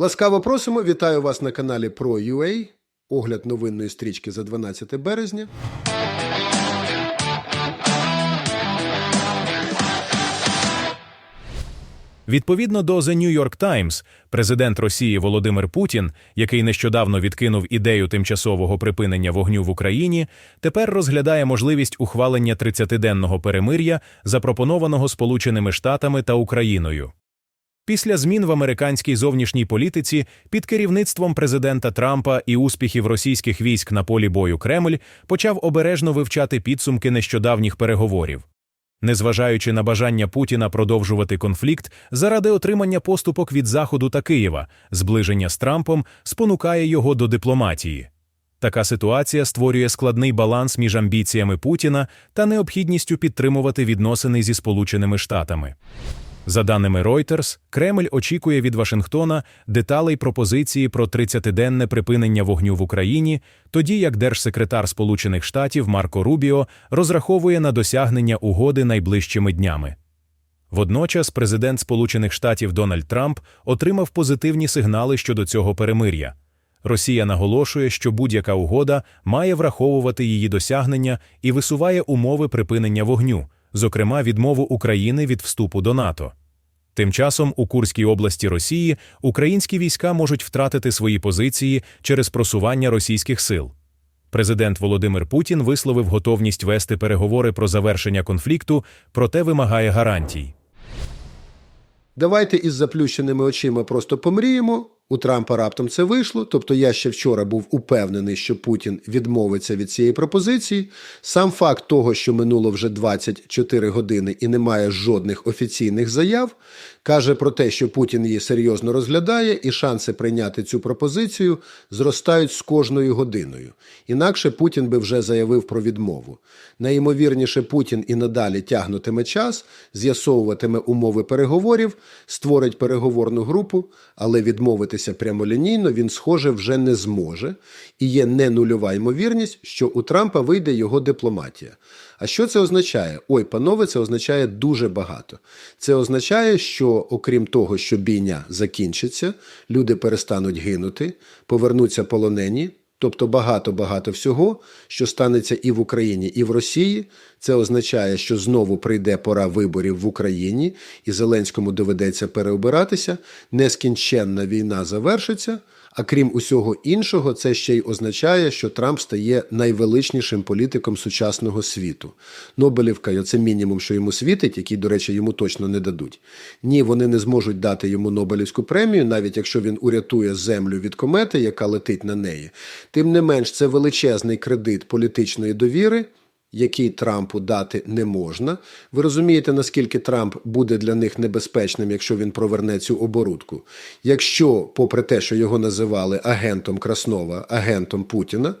Ласкаво просимо, вітаю вас на каналі Pro.ua. Огляд новинної стрічки за 12 березня. Відповідно до The New York Times, президент Росії Володимир Путін, який нещодавно відкинув ідею тимчасового припинення вогню в Україні, тепер розглядає можливість ухвалення 30-денного перемир'я, запропонованого Сполученими Штатами та Україною. Після змін в американській зовнішній політиці під керівництвом президента Трампа і успіхів російських військ на полі бою Кремль почав обережно вивчати підсумки нещодавніх переговорів. Незважаючи на бажання Путіна продовжувати конфлікт заради отримання поступок від Заходу та Києва, зближення з Трампом спонукає його до дипломатії. Така ситуація створює складний баланс між амбіціями Путіна та необхідністю підтримувати відносини зі Сполученими Штатами. За даними Reuters, Кремль очікує від Вашингтона деталей пропозиції про 30-денне припинення вогню в Україні, тоді як держсекретар Сполучених Штатів Марко Рубіо розраховує на досягнення угоди найближчими днями. Водночас президент Сполучених Штатів Дональд Трамп отримав позитивні сигнали щодо цього перемир'я. Росія наголошує, що будь-яка угода має враховувати її досягнення і висуває умови припинення вогню, зокрема відмову України від вступу до НАТО. Тим часом у Курській області Росії українські війська можуть втратити свої позиції через просування російських сил. Президент Володимир Путін висловив готовність вести переговори про завершення конфлікту, проте вимагає гарантій. Давайте із заплющеними очима просто помріємо. У Трампа раптом це вийшло. Тобто я ще вчора був упевнений, що Путін відмовиться від цієї пропозиції. Сам факт того, що минуло вже 24 години і немає жодних офіційних заяв, каже про те, що Путін її серйозно розглядає, і шанси прийняти цю пропозицію зростають з кожною годиною. Інакше Путін би вже заявив про відмову. Найімовірніше, Путін і надалі тягнутиме час, з'ясовуватиме умови переговорів, створить переговорну групу, але відмовитися прямолінійно він, схоже, вже не зможе. І є не нульова ймовірність, що у Трампа вийде його дипломатія. А що це означає? Ой, панове, це означає дуже багато. Це означає, що окрім того, що бійня закінчиться, люди перестануть гинути, повернуться полонені. Тобто багато-багато всього, що станеться і в Україні, і в Росії. Це означає, що знову прийде пора виборів в Україні, і Зеленському доведеться переобиратися. Нескінченна війна завершиться. А крім усього іншого, це ще й означає, що Трамп стає найвеличнішим політиком сучасного світу. Нобелівка це мінімум, що йому світить, який, до речі, йому точно не дадуть. Ні, вони не зможуть дати йому Нобелівську премію, навіть якщо він урятує землю від комети, яка летить на неї. Тим не менш, це величезний кредит політичної довіри який Трампу дати не можна. Ви розумієте, наскільки Трамп буде для них небезпечним, якщо він проверне цю оборудку. Якщо, попри те, що його називали агентом Краснова, агентом Путіна,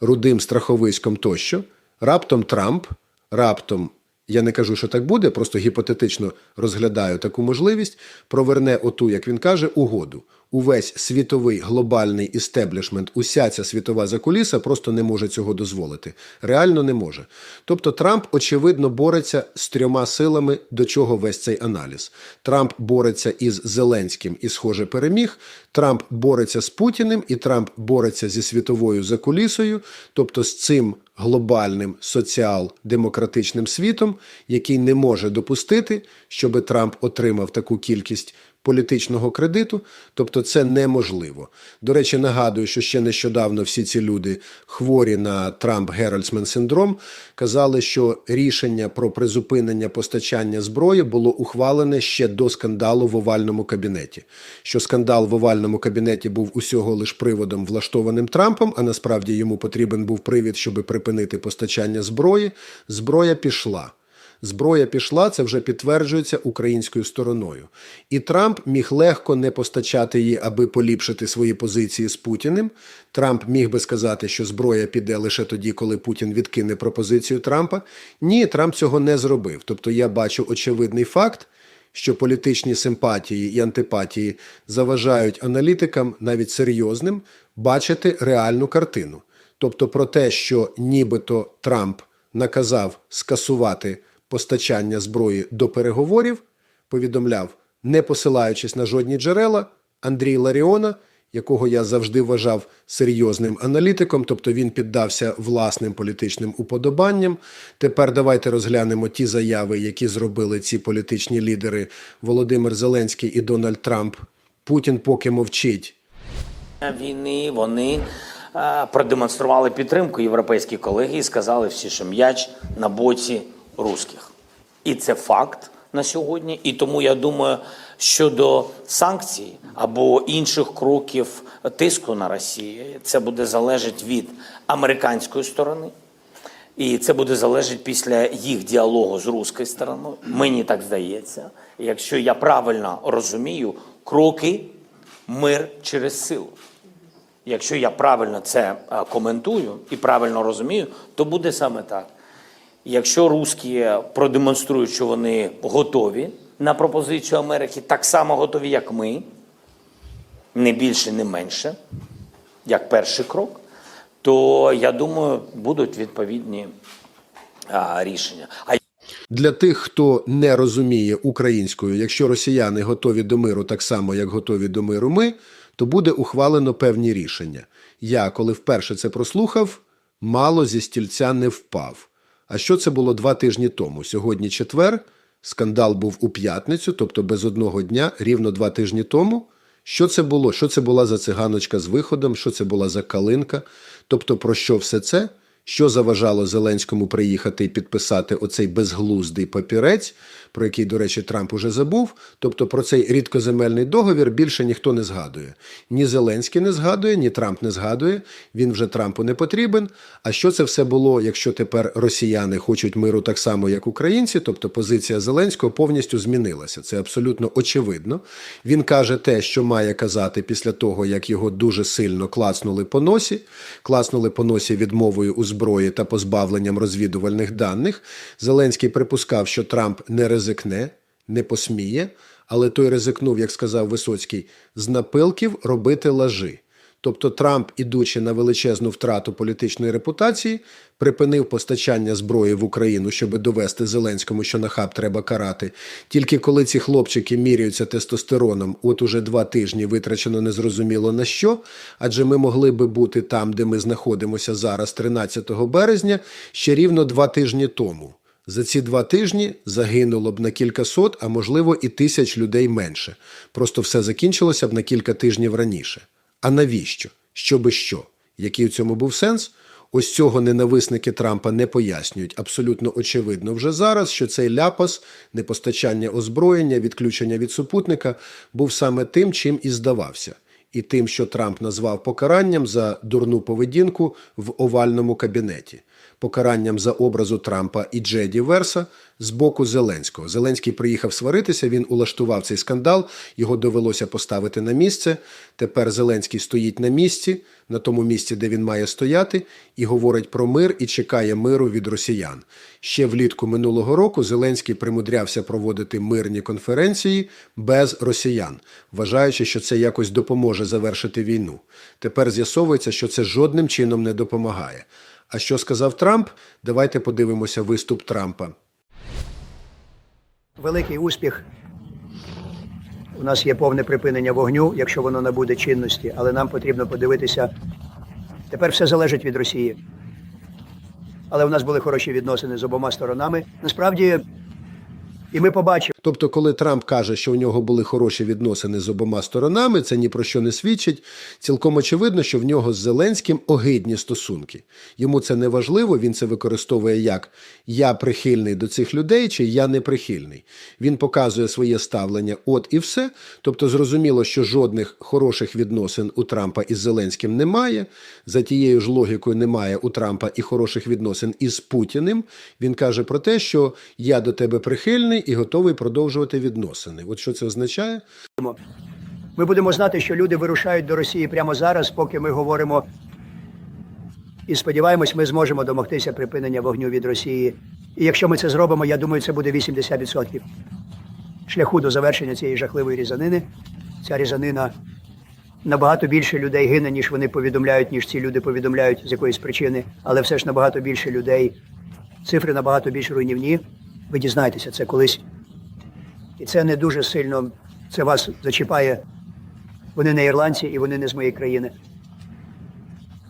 рудим страховиськом тощо, раптом Трамп, раптом. Я не кажу, що так буде, просто гіпотетично розглядаю таку можливість. Проверне оту, як він каже, угоду увесь світовий глобальний істеблішмент, уся ця світова закуліса просто не може цього дозволити. Реально не може. Тобто Трамп, очевидно, бореться з трьома силами, до чого весь цей аналіз. Трамп бореться із Зеленським і, схоже, переміг. Трамп бореться з Путіним, і Трамп бореться зі світовою закулісою, тобто з цим глобальним соціал-демократичним світом, який не може допустити, щоб Трамп отримав таку кількість політичного кредиту, тобто це неможливо. До речі, нагадую, що ще нещодавно всі ці люди хворі на Трамп Геральдсмен синдром казали, що рішення про призупинення постачання зброї було ухвалене ще до скандалу в овальному кабінеті. Що скандал в овальному кабінеті був усього лиш приводом, влаштованим Трампом, а насправді йому потрібен був привід, щоб припинити постачання зброї. Зброя пішла. Зброя пішла, це вже підтверджується українською стороною. І Трамп міг легко не постачати її, аби поліпшити свої позиції з Путіним. Трамп міг би сказати, що зброя піде лише тоді, коли Путін відкине пропозицію Трампа. Ні, Трамп цього не зробив. Тобто я бачу очевидний факт. Що політичні симпатії і антипатії заважають аналітикам, навіть серйозним, бачити реальну картину. Тобто про те, що нібито Трамп наказав скасувати постачання зброї до переговорів, повідомляв, не посилаючись на жодні джерела, Андрій Ларіона, якого я завжди вважав серйозним аналітиком, тобто він піддався власним політичним уподобанням. Тепер давайте розглянемо ті заяви, які зробили ці політичні лідери Володимир Зеленський і Дональд Трамп. Путін поки мовчить. війни вони продемонстрували підтримку європейські колеги і сказали всі, що м'яч на боці русських. І це факт на сьогодні. І тому я думаю, щодо санкцій або інших кроків тиску на Росію, це буде залежати від американської сторони. І це буде залежати після їх діалогу з руською стороною. Мені так здається. Якщо я правильно розумію, кроки мир через силу. Якщо я правильно це е, коментую і правильно розумію, то буде саме так. Якщо русські продемонструють, що вони готові на пропозицію Америки, так само готові, як ми, не більше, не менше, як перший крок, то я думаю, будуть відповідні а, рішення. А Для тих, хто не розуміє українською, якщо росіяни готові до миру так само, як готові до миру ми, то буде ухвалено певні рішення. Я, коли вперше це прослухав, мало зі стільця не впав. А що це було два тижні тому? Сьогодні четвер, скандал був у п'ятницю, тобто без одного дня, рівно два тижні тому. Що це було? Що це була за циганочка з виходом? Що це була за калинка? Тобто, про що все це? Що заважало Зеленському приїхати і підписати оцей безглуздий папірець, про який, до речі, Трамп уже забув. Тобто про цей рідкоземельний договір більше ніхто не згадує. Ні Зеленський не згадує, ні Трамп не згадує. Він вже Трампу не потрібен. А що це все було, якщо тепер росіяни хочуть миру так само, як українці? Тобто позиція Зеленського повністю змінилася. Це абсолютно очевидно. Він каже те, що має казати після того, як його дуже сильно клацнули по носі, клацнули по носі відмовою у зброї та позбавленням розвідувальних даних. Зеленський припускав, що Трамп не ризикне, не посміє, але той ризикнув, як сказав Висоцький, з напилків робити лажи. Тобто Трамп, ідучи на величезну втрату політичної репутації, припинив постачання зброї в Україну, щоб довести Зеленському, що нахаб треба карати. Тільки коли ці хлопчики міряються тестостероном, от уже два тижні витрачено незрозуміло на що, адже ми могли би бути там, де ми знаходимося зараз, 13 березня, ще рівно два тижні тому. За ці два тижні загинуло б на кілька сот, а можливо і тисяч людей менше. Просто все закінчилося б на кілька тижнів раніше. А навіщо? Що би що? Який в цьому був сенс? Ось цього ненависники Трампа не пояснюють. Абсолютно очевидно вже зараз, що цей ляпас, непостачання озброєння, відключення від супутника був саме тим, чим і здавався. І тим, що Трамп назвав покаранням за дурну поведінку в овальному кабінеті покаранням за образу Трампа і Джеді Верса з боку Зеленського. Зеленський приїхав сваритися, він улаштував цей скандал, його довелося поставити на місце. Тепер Зеленський стоїть на місці, на тому місці, де він має стояти, і говорить про мир і чекає миру від росіян. Ще влітку минулого року Зеленський примудрявся проводити мирні конференції без росіян, вважаючи, що це якось допоможе завершити війну. Тепер з'ясовується, що це жодним чином не допомагає. А що сказав Трамп? Давайте подивимося виступ Трампа. Великий успіх. У нас є повне припинення вогню, якщо воно набуде чинності, але нам потрібно подивитися. Тепер все залежить від Росії. Але у нас були хороші відносини з обома сторонами. Насправді, і ми побачимо. Тобто, коли Трамп каже, що у нього були хороші відносини з обома сторонами, це ні про що не свідчить. Цілком очевидно, що в нього з Зеленським огидні стосунки. Йому це не важливо, він це використовує як я прихильний до цих людей, чи я не прихильний. Він показує своє ставлення, от і все. Тобто, зрозуміло, що жодних хороших відносин у Трампа із Зеленським немає. За тією ж логікою немає у Трампа і хороших відносин із Путіним. Він каже про те, що я до тебе прихильний і готовий продовжувати відносини. От що це означає? Ми будемо знати, що люди вирушають до Росії прямо зараз, поки ми говоримо. І сподіваємось, ми зможемо домогтися припинення вогню від Росії. І якщо ми це зробимо, я думаю, це буде 80% шляху до завершення цієї жахливої різанини. Ця різанина набагато більше людей гине, ніж вони повідомляють, ніж ці люди повідомляють з якоїсь причини, але все ж набагато більше людей. Цифри набагато більш руйнівні. Ви дізнаєтеся це колись. І це не дуже сильно це вас зачіпає Вони не ірландці і вони не з моєї країни.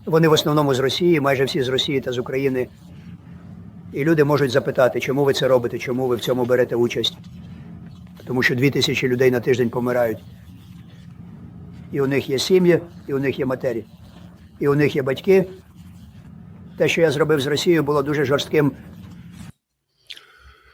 Вони в основному з Росії, майже всі з Росії та з України. І люди можуть запитати, чому ви це робите, чому ви в цьому берете участь. Тому що дві тисячі людей на тиждень помирають. І у них є сім'ї, і у них є матері, і у них є батьки. Те, що я зробив з Росією, було дуже жорстким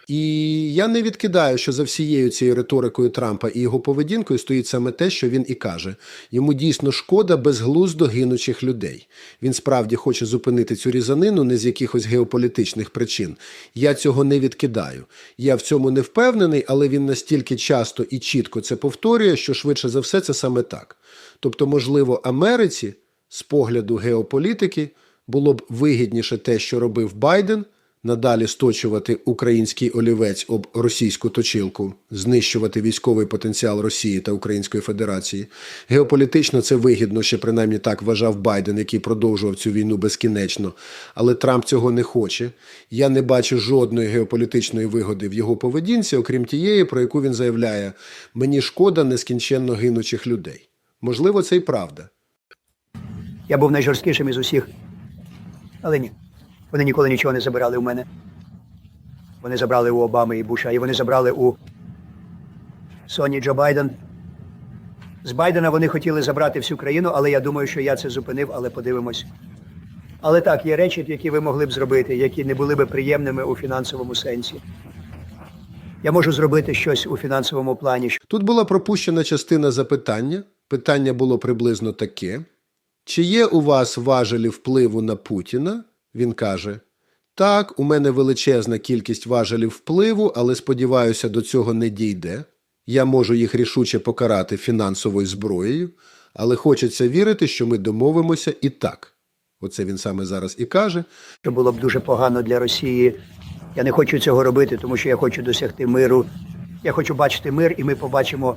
І я не відкидаю, що за всією цією риторикою Трампа і його поведінкою стоїть саме те, що він і каже. Йому дійсно шкода безглуздо гинучих людей. Він справді хоче зупинити цю різанину не з якихось геополітичних причин. Я цього не відкидаю. Я в цьому не впевнений, але він настільки часто і чітко це повторює, що швидше за все це саме так. Тобто, можливо, Америці з погляду геополітики було б вигідніше те, що робив Байден надалі сточувати український олівець об російську точилку, знищувати військовий потенціал Росії та Української Федерації. Геополітично це вигідно, ще принаймні так вважав Байден, який продовжував цю війну безкінечно. Але Трамп цього не хоче. Я не бачу жодної геополітичної вигоди в його поведінці, окрім тієї, про яку він заявляє: мені шкода нескінченно гинучих людей. Можливо, це й правда. Я був найжорсткішим із усіх. Але ні. Вони ніколи нічого не забирали у мене. Вони забрали у Обами і Буша, і вони забрали у Соні Джо Байден. З Байдена вони хотіли забрати всю країну, але я думаю, що я це зупинив, але подивимось. Але так, є речі, які ви могли б зробити, які не були б приємними у фінансовому сенсі. Я можу зробити щось у фінансовому плані, Тут була пропущена частина запитання. Питання було приблизно таке: чи є у вас важелі впливу на Путіна? Він каже: Так, у мене величезна кількість важелів впливу, але сподіваюся, до цього не дійде. Я можу їх рішуче покарати фінансовою зброєю, але хочеться вірити, що ми домовимося і так. Оце він саме зараз і каже. що було б дуже погано для Росії. Я не хочу цього робити, тому що я хочу досягти миру. Я хочу бачити мир, і ми побачимо.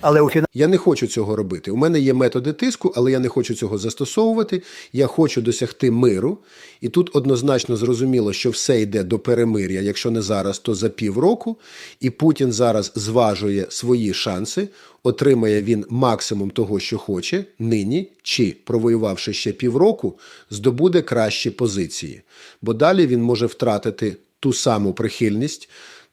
Але у Я не хочу цього робити. У мене є методи тиску, але я не хочу цього застосовувати. Я хочу досягти миру. І тут однозначно зрозуміло, що все йде до перемир'я, якщо не зараз, то за півроку. І Путін зараз зважує свої шанси, отримає він максимум того, що хоче, нині, чи, провоювавши ще півроку, здобуде кращі позиції. Бо далі він може втратити ту саму прихильність.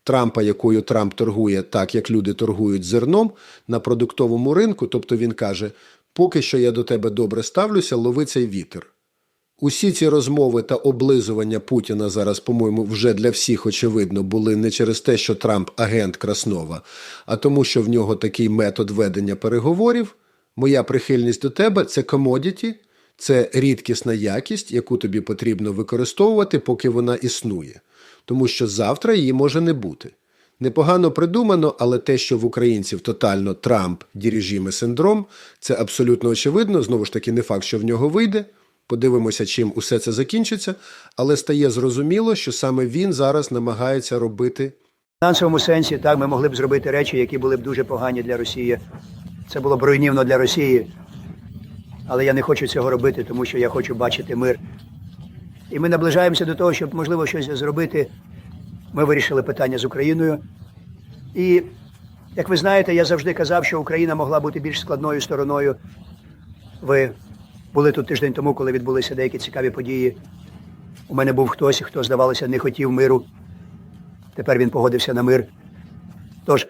Трампа, якою Трамп торгує так, як люди торгують зерном на продуктовому ринку. Тобто він каже: поки що я до тебе добре ставлюся, лови цей вітер. Усі ці розмови та облизування Путіна зараз, по-моєму, вже для всіх очевидно були не через те, що Трамп агент Краснова, а тому, що в нього такий метод ведення переговорів. Моя прихильність до тебе це комодіті, це рідкісна якість, яку тобі потрібно використовувати, поки вона існує. Тому що завтра її може не бути. Непогано придумано, але те, що в українців тотально Трамп діріжіме синдром, це абсолютно очевидно. Знову ж таки, не факт, що в нього вийде. Подивимося, чим усе це закінчиться, але стає зрозуміло, що саме він зараз намагається робити фінансовому сенсі так ми могли б зробити речі, які були б дуже погані для Росії. Це було б руйнівно для Росії. Але я не хочу цього робити, тому що я хочу бачити мир. І ми наближаємося до того, щоб можливо щось зробити. Ми вирішили питання з Україною. І як ви знаєте, я завжди казав, що Україна могла бути більш складною стороною. Ви були тут тиждень тому, коли відбулися деякі цікаві події. У мене був хтось, хто, здавалося, не хотів миру. Тепер він погодився на мир. Тож,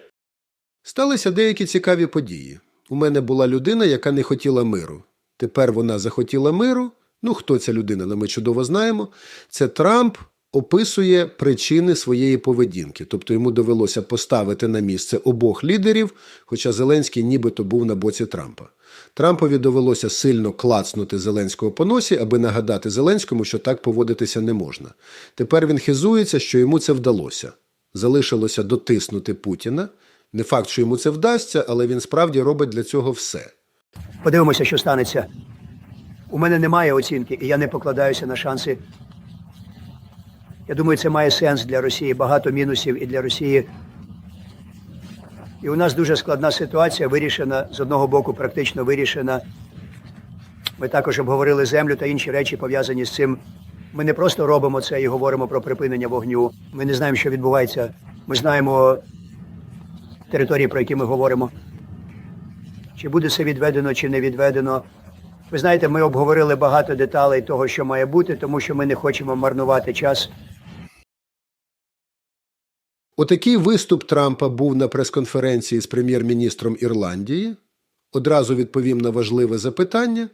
Сталися деякі цікаві події. У мене була людина, яка не хотіла миру. Тепер вона захотіла миру. Ну, хто ця людина, але ми чудово знаємо. Це Трамп описує причини своєї поведінки. Тобто йому довелося поставити на місце обох лідерів, хоча Зеленський нібито був на боці Трампа. Трампові довелося сильно клацнути Зеленського по носі, аби нагадати Зеленському, що так поводитися не можна. Тепер він хизується, що йому це вдалося. Залишилося дотиснути Путіна. Не факт, що йому це вдасться, але він справді робить для цього все. подивимося, що станеться. У мене немає оцінки, і я не покладаюся на шанси. Я думаю, це має сенс для Росії, багато мінусів і для Росії. І у нас дуже складна ситуація, вирішена з одного боку, практично вирішена. Ми також обговорили землю та інші речі пов'язані з цим. Ми не просто робимо це і говоримо про припинення вогню. Ми не знаємо, що відбувається. Ми знаємо території, про які ми говоримо. чи буде це відведено, чи не відведено. Ви знаєте, ми обговорили багато деталей того, що має бути, тому що ми не хочемо марнувати час. Отакий виступ Трампа був на прес-конференції з прем'єр-міністром Ірландії. Одразу відповім на важливе запитання.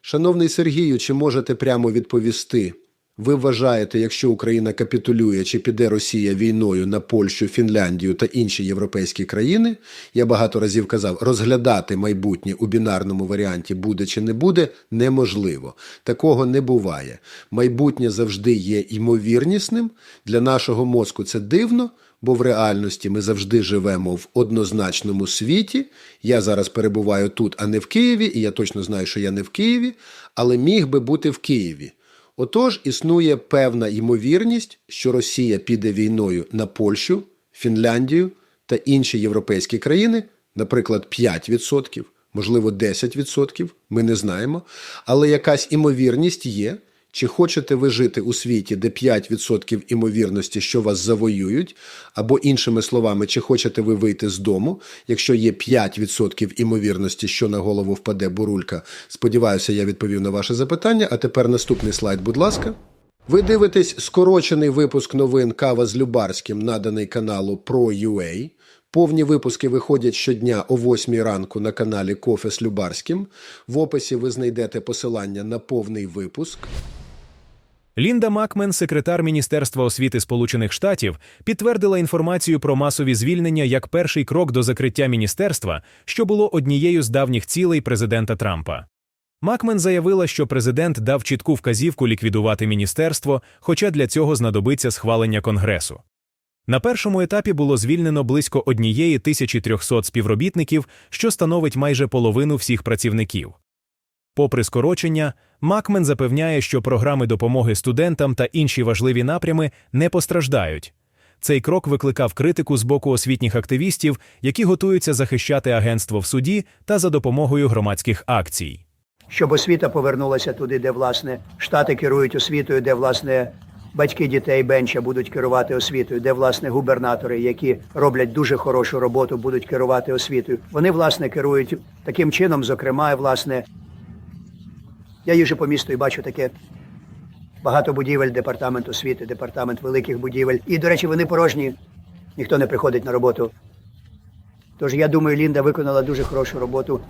Шановний Сергію, чи можете прямо відповісти? Ви вважаєте, якщо Україна капітулює, чи піде Росія війною на Польщу, Фінляндію та інші європейські країни? Я багато разів казав, розглядати майбутнє у бінарному варіанті буде чи не буде неможливо. Такого не буває. Майбутнє завжди є ймовірнісним. Для нашого мозку це дивно, бо в реальності ми завжди живемо в однозначному світі. Я зараз перебуваю тут, а не в Києві, і я точно знаю, що я не в Києві, але міг би бути в Києві. Отож, існує певна ймовірність, що Росія піде війною на Польщу, Фінляндію та інші європейські країни, наприклад, 5%, можливо, 10%, ми не знаємо, але якась імовірність є. Чи хочете ви жити у світі, де 5% імовірності, що вас завоюють, або іншими словами, чи хочете ви вийти з дому, якщо є 5% імовірності, що на голову впаде бурулька? Сподіваюся, я відповів на ваше запитання. А тепер наступний слайд, будь ласка. Ви дивитесь скорочений випуск новин Кава з Любарським, наданий каналу Pro.ua. Повні випуски виходять щодня о 8 ранку на каналі Кофе з Любарським. В описі ви знайдете посилання на повний випуск. Лінда Макмен, секретар Міністерства освіти Сполучених Штатів, підтвердила інформацію про масові звільнення як перший крок до закриття міністерства, що було однією з давніх цілей президента Трампа. Макмен заявила, що президент дав чітку вказівку ліквідувати міністерство, хоча для цього знадобиться схвалення Конгресу. На першому етапі було звільнено близько однієї тисячі трьохсот співробітників, що становить майже половину всіх працівників. Попри скорочення, Макмен запевняє, що програми допомоги студентам та інші важливі напрями не постраждають. Цей крок викликав критику з боку освітніх активістів, які готуються захищати агентство в суді та за допомогою громадських акцій. щоб освіта повернулася туди, де власне штати керують освітою, де власне батьки дітей бенча будуть керувати освітою, де власне губернатори, які роблять дуже хорошу роботу, будуть керувати освітою. Вони власне керують таким чином, зокрема, власне. Я їжджу по місту і бачу таке багато будівель, департамент освіти, департамент великих будівель. І, до речі, вони порожні. Ніхто не приходить на роботу. Тож я думаю, Лінда виконала дуже хорошу роботу.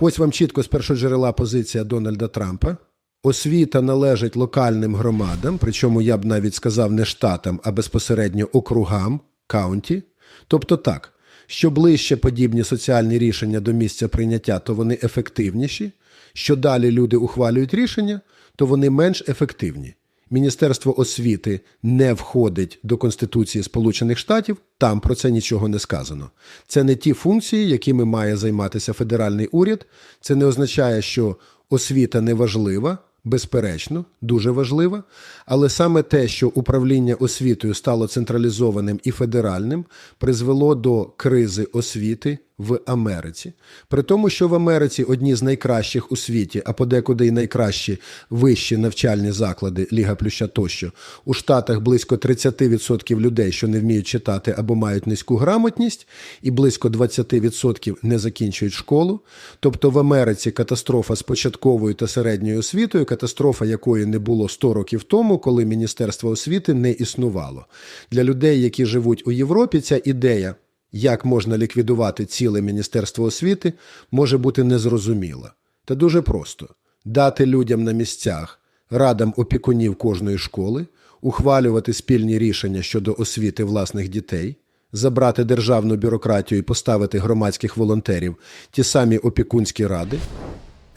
Ось вам чітко з першоджерела позиція Дональда Трампа. Освіта належить локальним громадам, причому я б навіть сказав не штатам, а безпосередньо округам, каунті. Тобто так, що ближче подібні соціальні рішення до місця прийняття, то вони ефективніші. Що далі люди ухвалюють рішення, то вони менш ефективні. Міністерство освіти не входить до Конституції Сполучених Штатів, там про це нічого не сказано. Це не ті функції, якими має займатися федеральний уряд. Це не означає, що освіта не важлива, безперечно, дуже важлива. Але саме те, що управління освітою стало централізованим і федеральним, призвело до кризи освіти в Америці. При тому, що в Америці одні з найкращих у світі, а подекуди й найкращі вищі навчальні заклади Ліга Плюща тощо, у Штатах близько 30% людей, що не вміють читати або мають низьку грамотність, і близько 20% не закінчують школу. Тобто в Америці катастрофа з початковою та середньою освітою, катастрофа якої не було 100 років тому, коли Міністерство освіти не існувало. Для людей, які живуть у Європі, ця ідея як можна ліквідувати ціле Міністерство освіти, може бути незрозуміла. Та дуже просто дати людям на місцях, радам опікунів кожної школи, ухвалювати спільні рішення щодо освіти власних дітей, забрати державну бюрократію і поставити громадських волонтерів, ті самі опікунські ради.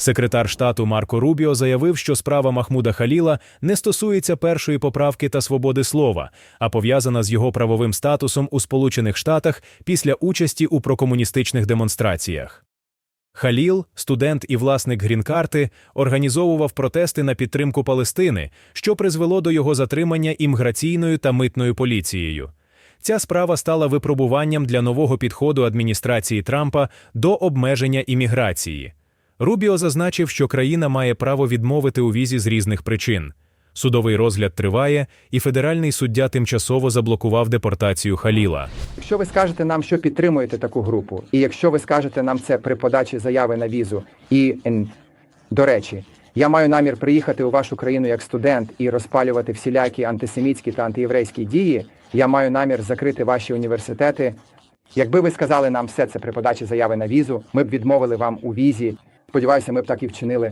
Секретар штату Марко Рубіо заявив, що справа Махмуда Халіла не стосується першої поправки та свободи слова, а пов'язана з його правовим статусом у Сполучених Штатах після участі у прокомуністичних демонстраціях. Халіл, студент і власник грін-карти, організовував протести на підтримку Палестини, що призвело до його затримання імміграційною та митною поліцією. Ця справа стала випробуванням для нового підходу адміністрації Трампа до обмеження імміграції. Рубіо зазначив, що країна має право відмовити у візі з різних причин. Судовий розгляд триває, і федеральний суддя тимчасово заблокував депортацію Халіла. Якщо ви скажете нам, що підтримуєте таку групу, і якщо ви скажете нам це при подачі заяви на візу, і до речі, я маю намір приїхати у вашу країну як студент і розпалювати всілякі антисемітські та антиєврейські дії. Я маю намір закрити ваші університети. Якби ви сказали нам все це при подачі заяви на візу, ми б відмовили вам у візі. Сподіваюся, ми б так і вчинили.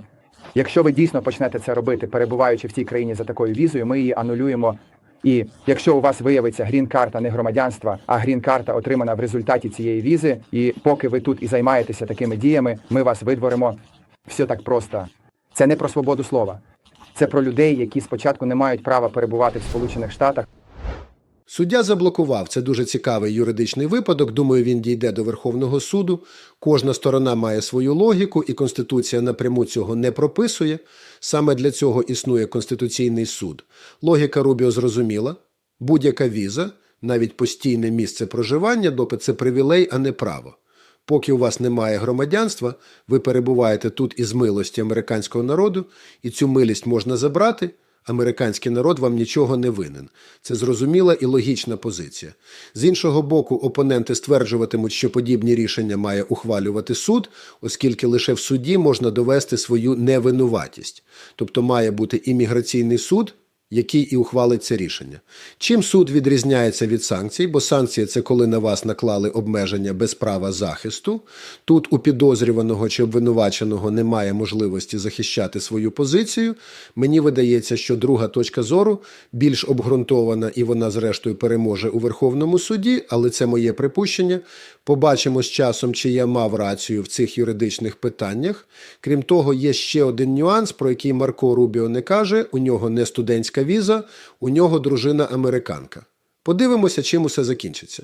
Якщо ви дійсно почнете це робити, перебуваючи в цій країні за такою візою, ми її анулюємо. І якщо у вас виявиться грін-карта не громадянства, а грін-карта отримана в результаті цієї візи, і поки ви тут і займаєтеся такими діями, ми вас видворимо. Все так просто. Це не про свободу слова. Це про людей, які спочатку не мають права перебувати в Сполучених Штатах. Суддя заблокував. Це дуже цікавий юридичний випадок. Думаю, він дійде до Верховного суду. Кожна сторона має свою логіку, і Конституція напряму цього не прописує. Саме для цього існує Конституційний суд. Логіка Рубіо зрозуміла. Будь-яка віза, навіть постійне місце проживання, допит це привілей, а не право. Поки у вас немає громадянства, ви перебуваєте тут із милості американського народу, і цю милість можна забрати. Американський народ вам нічого не винен. Це зрозуміла і логічна позиція. З іншого боку, опоненти стверджуватимуть, що подібні рішення має ухвалювати суд, оскільки лише в суді можна довести свою невинуватість. Тобто має бути імміграційний суд, який і ухвалить це рішення. Чим суд відрізняється від санкцій, бо санкції це коли на вас наклали обмеження без права захисту. Тут у підозрюваного чи обвинуваченого немає можливості захищати свою позицію. Мені видається, що друга точка зору більш обґрунтована і вона, зрештою, переможе у Верховному суді, але це моє припущення. Побачимо з часом, чи я мав рацію в цих юридичних питаннях. Крім того, є ще один нюанс, про який Марко Рубіо не каже: у нього не студентська віза, у нього дружина американка. Подивимося, чим усе закінчиться.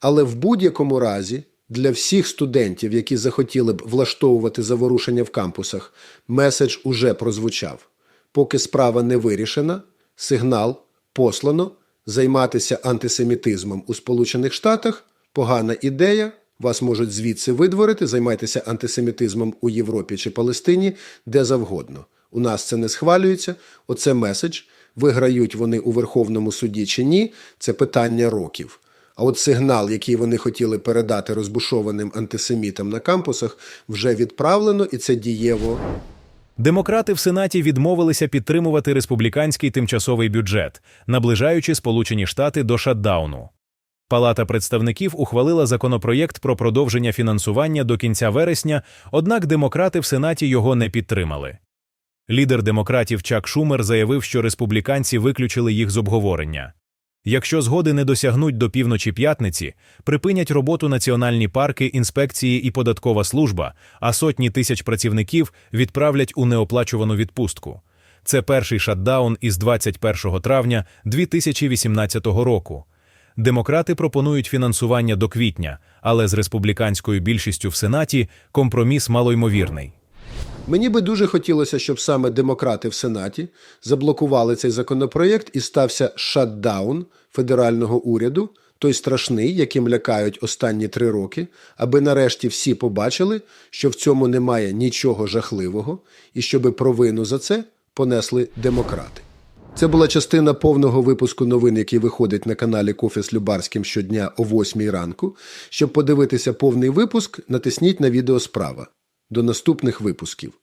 Але в будь-якому разі для всіх студентів, які захотіли б влаштовувати заворушення в кампусах, меседж уже прозвучав. Поки справа не вирішена, сигнал послано займатися антисемітизмом у Сполучених Штатах погана ідея. Вас можуть звідси видворити, займайтеся антисемітизмом у Європі чи Палестині, де завгодно. У нас це не схвалюється. Оце меседж. Виграють вони у Верховному суді чи ні, це питання років. А от сигнал, який вони хотіли передати розбушованим антисемітам на кампусах, вже відправлено, і це дієво. Демократи в Сенаті відмовилися підтримувати республіканський тимчасовий бюджет, наближаючи Сполучені Штати до шатдауну. Палата представників ухвалила законопроєкт про продовження фінансування до кінця вересня, однак демократи в Сенаті його не підтримали. Лідер демократів Чак Шумер заявив, що республіканці виключили їх з обговорення. Якщо згоди не досягнуть до півночі п'ятниці, припинять роботу національні парки, інспекції і податкова служба, а сотні тисяч працівників відправлять у неоплачувану відпустку. Це перший шатдаун із 21 травня 2018 року. Демократи пропонують фінансування до квітня, але з республіканською більшістю в Сенаті компроміс малоймовірний. Мені би дуже хотілося, щоб саме демократи в Сенаті заблокували цей законопроєкт і стався шатдаун федерального уряду, той страшний, яким лякають останні три роки, аби нарешті всі побачили, що в цьому немає нічого жахливого, і щоби провину за це понесли демократи. Це була частина повного випуску новин, який виходить на каналі Кофе з Любарським щодня о 8 ранку. Щоб подивитися повний випуск, натисніть на відео справа. До наступних випусків.